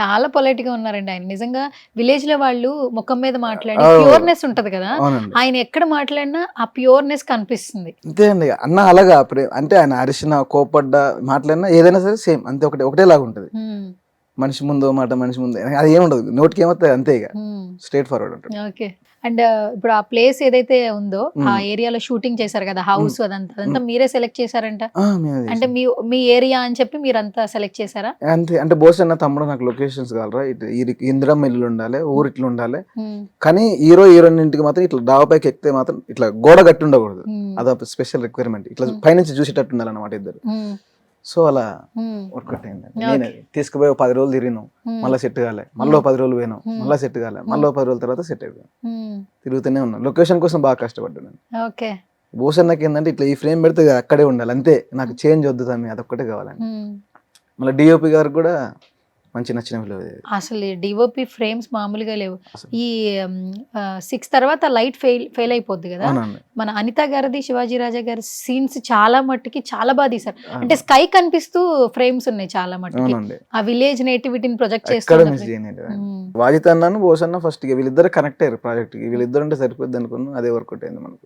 చాలా పొలైట్గా ఉన్నారండి ఆయన. నిజంగా విలేజ్లో వాళ్ళు ముఖం మీద మాట్లాడి. ప్యూర్నెస్ ఉంటది కదా ఆయన ఎక్కడ మాట్లాడినా ఆ ప్యూర్నెస్ కనిపిస్తుంది. అంతే అండి. అన్న అలాగా అంటే ఆయన అరిసిన కోపడ్డ మాట్లాడినా ఏదైనా సరే సేమ్ అంతే ఒకటే ఒకటేలాగా ఉంటుంది. మనిషి ముందు మాట మనిషి ముందు. అది ఏముండదు. నోటికి ఏమవుతుంది అంతే ఇక. స్ట్రేట్ ఫార్వర్డ్ ఉంటుంది. ఓకే అండ్ ఇప్పుడు ఆ ప్లేస్ ఏదైతే ఉందో ఆ. ఏరియాలో షూటింగ్ చేశారు కదా హౌస్ అదంతా అదంతా మీరే సెలెక్ట్ చేశారంట? అంటే మీ మీ ఏరియా అని చెప్పి మీరంతా సెలెక్ట్ చేశారా? అంతే. అంటే బోస్ అన్న తమ్ముడు నాకు లొకేషన్స్ కావాలరా. ఇందిరమ్మ ఇల్లు ఉండాలి ఊరు ఇట్లా ఉండాలి. కానీ హీరో హీరోయిన్ ఇంటికి మాత్రం ఇట్లా డాబా పైకి ఎక్కితే మాత్రం ఇట్లా గోడ కట్టి ఉండకూడదు. అదొక స్పెషల్ రిక్వైర్మెంట్ ఇట్లా Hmm. పైనుంచి చూసేటట్టు ఉండాలన్నమాట ఇద్దరు. సో అలా. వర్కౌట్ అయింది. నేను తీసుకుపోయి పది రోజులు తిరిగినాం. మళ్ళీ సెట్ కాలే. మళ్ళీ పది రోజులు పోయినాం. మళ్ళీ సెట్ కాలే. మళ్ళీ పది రోజుల తర్వాత సెట్ అయిపోయాం. తిరుగుతూనే ఉన్నాం. లొకేషన్ కోసం బాగా కష్టపడ్డాను ఓకే. భూషణ్ ఏంటంటే ఇట్లా ఈ ఫ్రేమ్ పెడితే అక్కడే ఉండాలి. అంతే. నాకు చేంజ్ వద్దు తమ్మి. అదొక్కటే కావాలని. మళ్ళీ డిఓపి గారు కూడా మంచి నచ్చిన. అసలు డిఓపి ఫ్రేమ్స్ మామూలుగా లేవు. ఈ సిక్స్ తర్వాత లైట్ ఫెయిల్ ఫెయిల్ అయిపోద్ది కదా? మన అనిత గారిది శివాజీ రాజా గారి సీన్స్ చాలా మట్టుకి చాలా బాగా తీశారు. అంటే స్కై కనిపిస్తూ ఫ్రేమ్స్ ఉన్నాయి చాలా మట్టుకి. ఆ విలేజ్ నేటివిటీని ప్రొజెక్ట్ చేస్తారు వాజిత్ అన్నాను బోస్ అన్న ఫస్ట్ వీళ్ళిద్దరు కనెక్ట్ అయ్యారు ప్రాజెక్ట్కి. వీళ్ళిద్దరు ఉంటే సరిపోద్ది అనుకున్నాను. అదే వర్కౌట్ అయింది మనకు.